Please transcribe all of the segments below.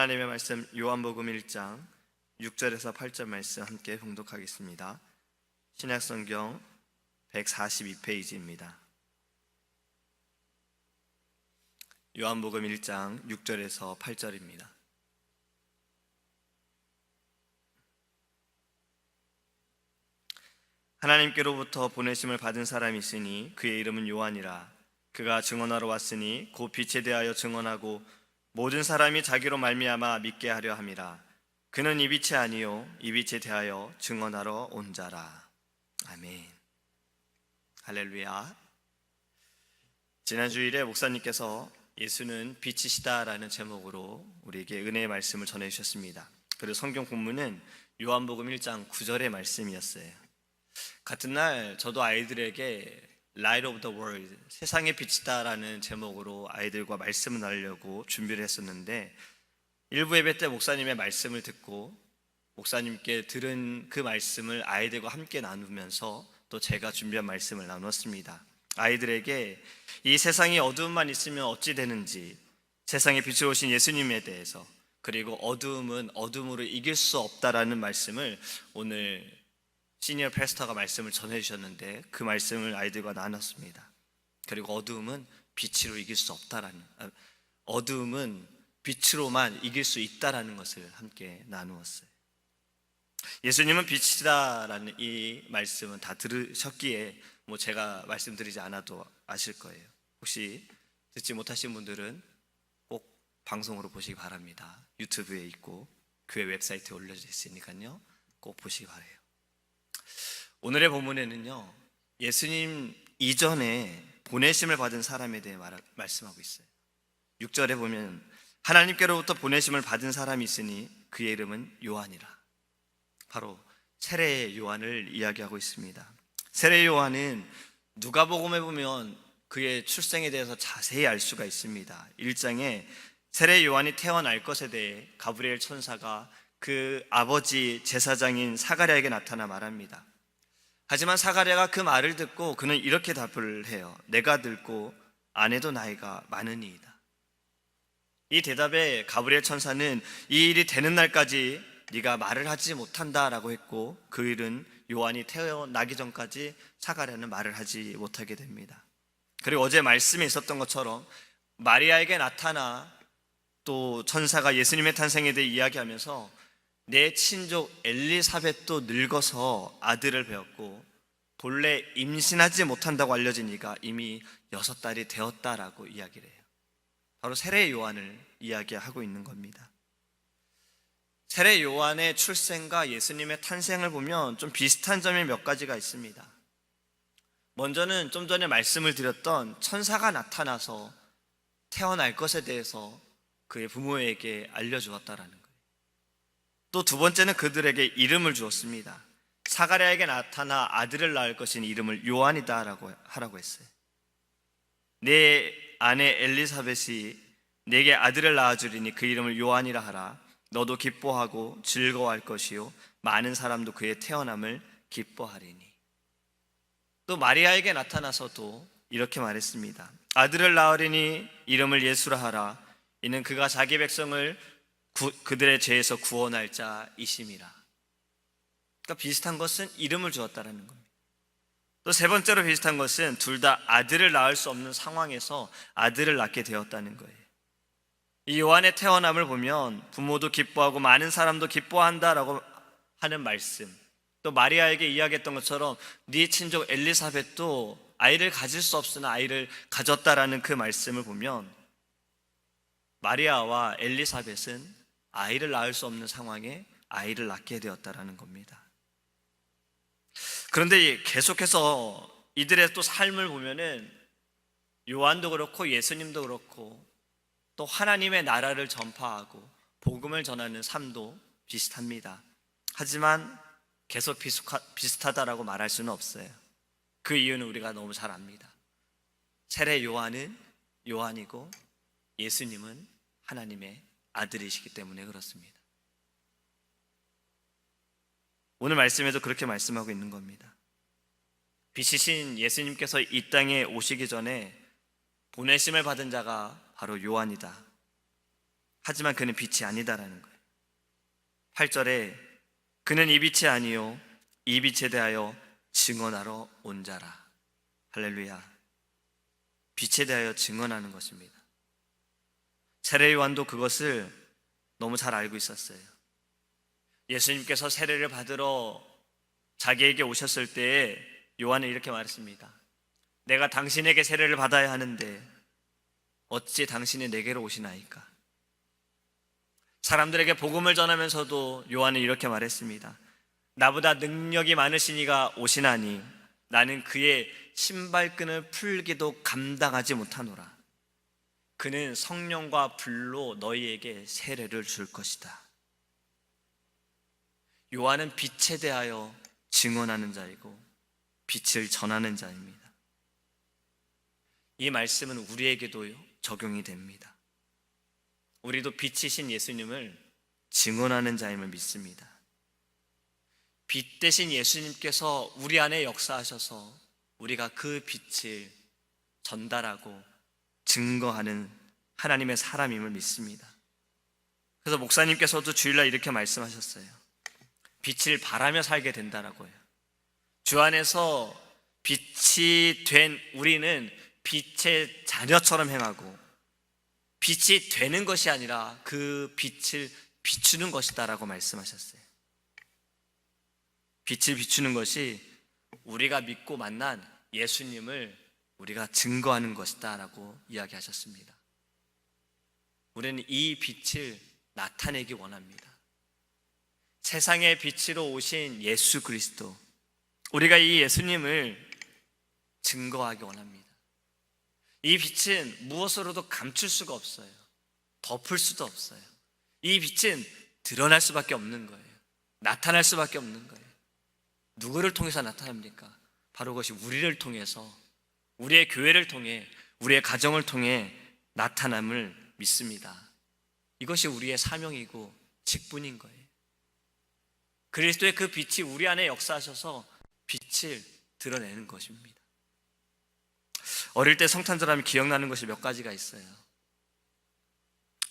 하나님의 말씀 요한복음 1장 6절에서 8절 말씀 함께 봉독하겠습니다. 신약성경 142페이지입니다. 요한복음 1장 6절에서 8절입니다. 하나님께로부터 보내심을 받은 사람이 있으니 그의 이름은 요한이라 그가 증언하러 왔으니 곧 빛에 대하여 증언하고 모든 사람이 자기로 말미암아 믿게 하려 함이라. 그는 이 빛이 아니요 이 빛에 대하여 증언하러 온 자라. 아멘. 할렐루야. 지난 주일에 목사님께서 예수는 빛이시다라는 제목으로 우리에게 은혜의 말씀을 전해 주셨습니다. 그리고 성경 본문은 요한복음 1장 9절의 말씀이었어요. 같은 날 저도 아이들에게 Light of the World 세상의 빛이다라는 제목으로 아이들과 말씀을 나누려고 준비를 했었는데 일부 예배 때 목사님의 말씀을 듣고 목사님께 들은 그 말씀을 아이들과 함께 나누면서 또 제가 준비한 말씀을 나누었습니다. 아이들에게 이 세상이 어두움만 있으면 어찌 되는지 세상에 빛으로 오신 예수님에 대해서 그리고 어두움은 어둠으로 이길 수 없다라는 말씀을 오늘 시니어 패스터가 말씀을 전해 주셨는데 그 말씀을 아이들과 나눴습니다. 그리고 어두움은 빛으로 이길 수 없다라는 아, 어두움은 빛으로만 이길 수 있다라는 것을 함께 나누었어요. 예수님은 빛이다라는 이 말씀은 다 들으셨기에 뭐 제가 말씀드리지 않아도 아실 거예요. 혹시 듣지 못하신 분들은 꼭 방송으로 보시기 바랍니다. 유튜브에 있고 교회 웹사이트에 올려져 있으니까요. 꼭 보시기 바래요. 오늘의 본문에는요, 예수님 이전에 보내심을 받은 사람에 대해 말, 말씀하고 있어요. 6절에 보면 하나님께로부터 보내심을 받은 사람이 있으니 그의 이름은 요한이라. 바로 세례 요한을 이야기하고 있습니다. 세례 요한은 누가복음에 보면 그의 출생에 대해서 자세히 알 수가 있습니다. 1장에 세례 요한이 태어날 것에 대해 가브리엘 천사가 그 아버지 제사장인 사가랴에게 나타나 말합니다. 하지만 사가랴가 그 말을 듣고 그는 이렇게 답을 해요. 내가 듣고 아내도 나이가 많으니이다. 이 대답에 가브리엘 천사는 이 일이 되는 날까지 네가 말을 하지 못한다라고 했고 그 일은 요한이 태어나기 전까지 사가랴는 말을 하지 못하게 됩니다. 그리고 어제 말씀에 있었던 것처럼 마리아에게 나타나 또 천사가 예수님의 탄생에 대해 이야기하면서 내 친족 엘리사벳도 늙어서 아들을 배웠고 본래 임신하지 못한다고 알려진 이가 이미 여섯 달이 되었다라고 이야기를 해요. 바로 세례 요한을 이야기하고 있는 겁니다. 세례 요한의 출생과 예수님의 탄생을 보면 좀 비슷한 점이 몇 가지가 있습니다. 먼저는 좀 전에 말씀을 드렸던 천사가 나타나서 태어날 것에 대해서 그의 부모에게 알려주었다라는. 또 두 번째는 그들에게 이름을 주었습니다. 사가랴에게 나타나 아들을 낳을 것인 이름을 요한이다라고 하라고 했어요. 내 아내 엘리사벳이 내게 아들을 낳아주리니 그 이름을 요한이라 하라. 너도 기뻐하고 즐거워할 것이요 많은 사람도 그의 태어남을 기뻐하리니. 또 마리아에게 나타나서도 이렇게 말했습니다. 아들을 낳으리니 이름을 예수라 하라. 이는 그가 자기 백성을 구, 그들의 죄에서 구원할 자이심이라. 그러니까 비슷한 것은 이름을 주었다라는 겁니다. 또 세 번째로 비슷한 것은 둘 다 아들을 낳을 수 없는 상황에서 아들을 낳게 되었다는 거예요. 이 요한의 태어남을 보면 부모도 기뻐하고 많은 사람도 기뻐한다라고 하는 말씀. 또 마리아에게 이야기했던 것처럼 네 친족 엘리사벳도 아이를 가질 수 없으나 아이를 가졌다라는 그 말씀을 보면 마리아와 엘리사벳은 아이를 낳을 수 없는 상황에 아이를 낳게 되었다라는 겁니다. 그런데 계속해서 이들의 또 삶을 보면은 요한도 그렇고 예수님도 그렇고 또 하나님의 나라를 전파하고 복음을 전하는 삶도 비슷합니다. 하지만 계속 비슷하다라고 말할 수는 없어요. 그 이유는 우리가 너무 잘 압니다. 세례 요한은 요한이고 예수님은 하나님의 아들이시기 때문에 그렇습니다. 오늘 말씀에도 그렇게 말씀하고 있는 겁니다. 빛이신 예수님께서 이 땅에 오시기 전에 보내심을 받은 자가 바로 요한이다. 하지만 그는 빛이 아니다라는 거예요. 8절에 그는 이 빛이 아니요 이 빛에 대하여 증언하러 온 자라. 할렐루야. 빛에 대하여 증언하는 것입니다. 세례 요한도 그것을 너무 잘 알고 있었어요. 예수님께서 세례를 받으러 자기에게 오셨을 때에 요한은 이렇게 말했습니다. 내가 당신에게 세례를 받아야 하는데 어찌 당신이 내게로 오시나이까? 사람들에게 복음을 전하면서도 요한은 이렇게 말했습니다. 나보다 능력이 많으시니가 오시나니 나는 그의 신발끈을 풀기도 감당하지 못하노라. 그는 성령과 불로 너희에게 세례를 줄 것이다. 요한은 빛에 대하여 증언하는 자이고 빛을 전하는 자입니다. 이 말씀은 우리에게도 적용이 됩니다. 우리도 빛이신 예수님을 증언하는 자임을 믿습니다. 빛 대신 예수님께서 우리 안에 역사하셔서 우리가 그 빛을 전달하고 증거하는 하나님의 사람임을 믿습니다. 그래서 목사님께서도 주일날 이렇게 말씀하셨어요. 빛을 바라며 살게 된다라고 해요. 주 안에서 빛이 된 우리는 빛의 자녀처럼 행하고 빛이 되는 것이 아니라 그 빛을 비추는 것이다라고 말씀하셨어요. 빛을 비추는 것이 우리가 믿고 만난 예수님을 우리가 증거하는 것이다라고 이야기하셨습니다. 우리는 이 빛을 나타내기 원합니다. 세상의 빛으로 오신 예수 그리스도, 우리가 이 예수님을 증거하기 원합니다. 이 빛은 무엇으로도 감출 수가 없어요. 덮을 수도 없어요. 이 빛은 드러날 수밖에 없는 거예요. 나타날 수밖에 없는 거예요. 누구를 통해서 나타납니까? 바로 그것이 우리를 통해서, 우리의 교회를 통해, 우리의 가정을 통해 나타남을 믿습니다. 이것이 우리의 사명이고 직분인 거예요. 그리스도의 그 빛이 우리 안에 역사하셔서 빛을 드러내는 것입니다. 어릴 때 성탄절하면 기억나는 것이 몇 가지가 있어요.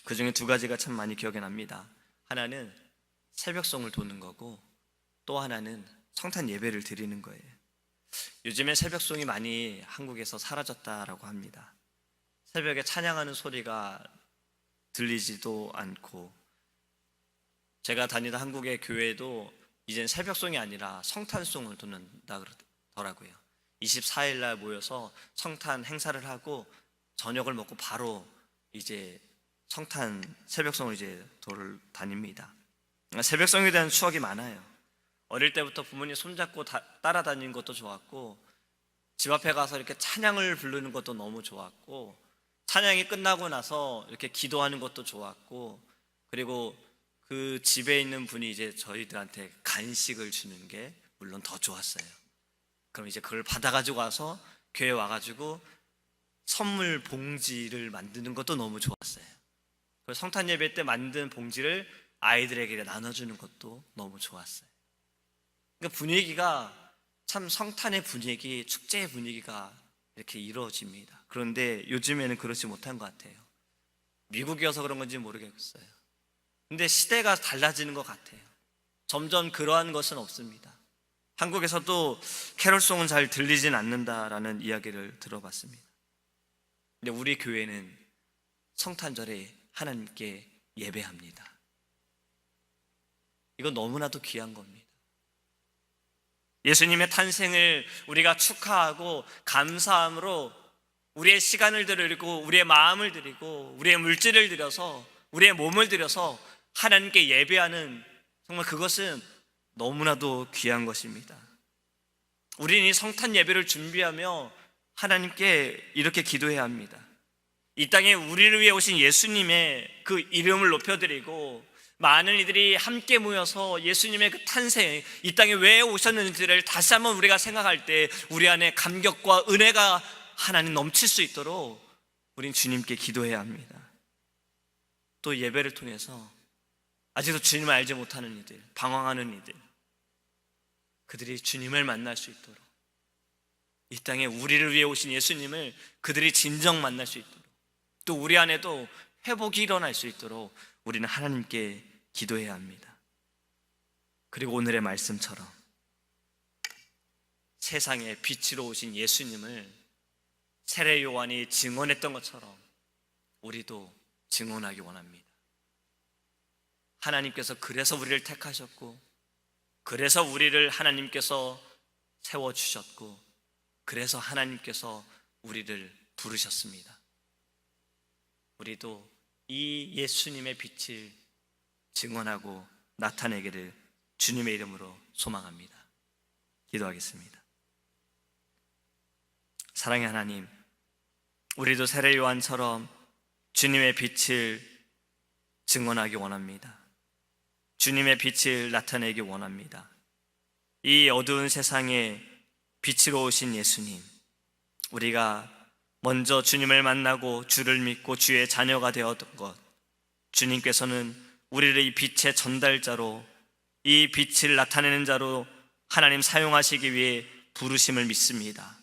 그 중에 두 가지가 참 많이 기억에 납니다. 하나는 새벽송을 도는 거고 또 하나는 성탄 예배를 드리는 거예요. 요즘에 새벽송이 많이 한국에서 사라졌다라고 합니다. 새벽에 찬양하는 소리가 들리지도 않고 제가 다니다 한국의 교회도 이젠 새벽송이 아니라 성탄송을 듣는다 그러더라고요. 24일 날 모여서 성탄 행사를 하고 저녁을 먹고 바로 이제 성탄 새벽송을 이제 돌을 다닙니다. 새벽송에 대한 추억이 많아요. 어릴 때부터 부모님 손잡고 다, 따라다니는 것도 좋았고 집 앞에 가서 이렇게 찬양을 부르는 것도 너무 좋았고 찬양이 끝나고 나서 이렇게 기도하는 것도 좋았고 그리고 그 집에 있는 분이 이제 저희들한테 간식을 주는 게 물론 더 좋았어요. 그럼 이제 그걸 받아가지고 와서 교회 와가지고 선물 봉지를 만드는 것도 너무 좋았어요. 그 성탄 예배 때 만든 봉지를 아이들에게 나눠주는 것도 너무 좋았어요. 그러니까 분위기가 참 성탄의 분위기, 축제의 분위기가 이렇게 이루어집니다. 그런데 요즘에는 그렇지 못한 것 같아요. 미국이어서 그런 건지 모르겠어요. 근데 시대가 달라지는 것 같아요. 점점 그러한 것은 없습니다. 한국에서도 캐롤송은 잘 들리진 않는다라는 이야기를 들어봤습니다. 근데 우리 교회는 성탄절에 하나님께 예배합니다. 이건 너무나도 귀한 겁니다. 예수님의 탄생을 우리가 축하하고 감사함으로 우리의 시간을 드리고 우리의 마음을 드리고 우리의 물질을 들여서 우리의 몸을 들여서 하나님께 예배하는 정말 그것은 너무나도 귀한 것입니다. 우리는 이 성탄 예배를 준비하며 하나님께 이렇게 기도해야 합니다. 이 땅에 우리를 위해 오신 예수님의 그 이름을 높여드리고 많은 이들이 함께 모여서 예수님의 그 탄생, 이 땅에 왜 오셨는지를 다시 한번 우리가 생각할 때 우리 안에 감격과 은혜가 하나님 넘칠 수 있도록 우린 주님께 기도해야 합니다. 또 예배를 통해서 아직도 주님을 알지 못하는 이들, 방황하는 이들, 그들이 주님을 만날 수 있도록 이 땅에 우리를 위해 오신 예수님을 그들이 진정 만날 수 있도록 또 우리 안에도 회복이 일어날 수 있도록 우리는 하나님께 기도해야 합니다. 그리고 오늘의 말씀처럼 세상에 빛으로 오신 예수님을 세례 요한이 증언했던 것처럼 우리도 증언하기 원합니다. 하나님께서 그래서 우리를 택하셨고 그래서 우리를 하나님께서 세워 주셨고 그래서 하나님께서 우리를 부르셨습니다. 우리도 이 예수님의 빛을 증언하고 나타내기를 주님의 이름으로 소망합니다. 기도하겠습니다. 사랑의 하나님, 우리도 세례 요한처럼 주님의 빛을 증언하기 원합니다. 주님의 빛을 나타내기 원합니다. 이 어두운 세상에 빛으로 오신 예수님, 우리가 먼저 주님을 만나고 주를 믿고 주의 자녀가 되었던 것, 주님께서는 우리를 이 빛의 전달자로 이 빛을 나타내는 자로 하나님 사용하시기 위해 부르심을 믿습니다.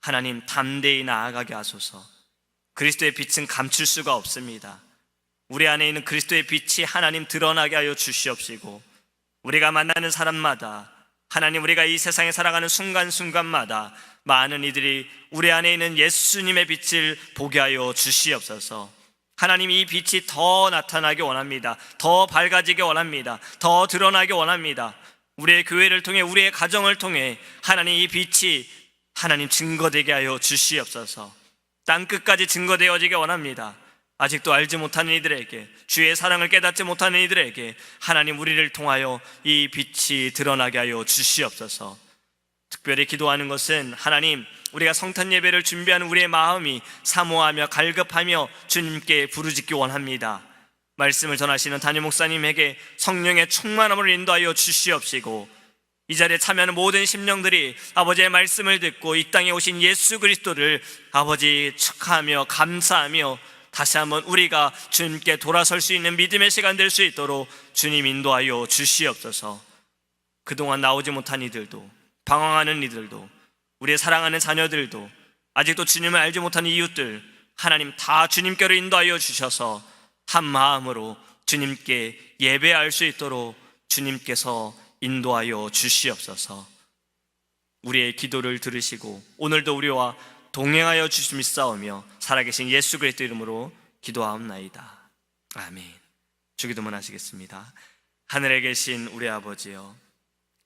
하나님 담대히 나아가게 하소서. 그리스도의 빛은 감출 수가 없습니다. 우리 안에 있는 그리스도의 빛이 하나님 드러나게 하여 주시옵시고 우리가 만나는 사람마다 하나님 우리가 이 세상에 살아가는 순간순간마다 많은 이들이 우리 안에 있는 예수님의 빛을 보게 하여 주시옵소서. 하나님 이 빛이 더 나타나게 원합니다. 더 밝아지게 원합니다. 더 드러나게 원합니다. 우리의 교회를 통해 우리의 가정을 통해 하나님 이 빛이 하나님 증거되게 하여 주시옵소서. 땅 끝까지 증거되어지게 원합니다. 아직도 알지 못하는 이들에게 주의 사랑을 깨닫지 못하는 이들에게 하나님 우리를 통하여 이 빛이 드러나게 하여 주시옵소서. 특별히 기도하는 것은 하나님 우리가 성탄 예배를 준비하는 우리의 마음이 사모하며 갈급하며 주님께 부르짖기 원합니다. 말씀을 전하시는 담임 목사님에게 성령의 충만함을 인도하여 주시옵시고 이 자리에 참여하는 모든 심령들이 아버지의 말씀을 듣고 이 땅에 오신 예수 그리스도를 아버지 축하하며 감사하며 다시 한번 우리가 주님께 돌아설 수 있는 믿음의 시간 될 수 있도록 주님 인도하여 주시옵소서. 그동안 나오지 못한 이들도 방황하는 이들도 우리의 사랑하는 자녀들도 아직도 주님을 알지 못하는 이웃들 하나님 다 주님께로 인도하여 주셔서 한 마음으로 주님께 예배할 수 있도록 주님께서 인도하여 주시옵소서. 우리의 기도를 들으시고 오늘도 우리와 동행하여 주심이 싸우며 살아계신 예수 그리스도 이름으로 기도하옵나이다. 아멘. 주기도문 하시겠습니다. 하늘에 계신 우리 아버지여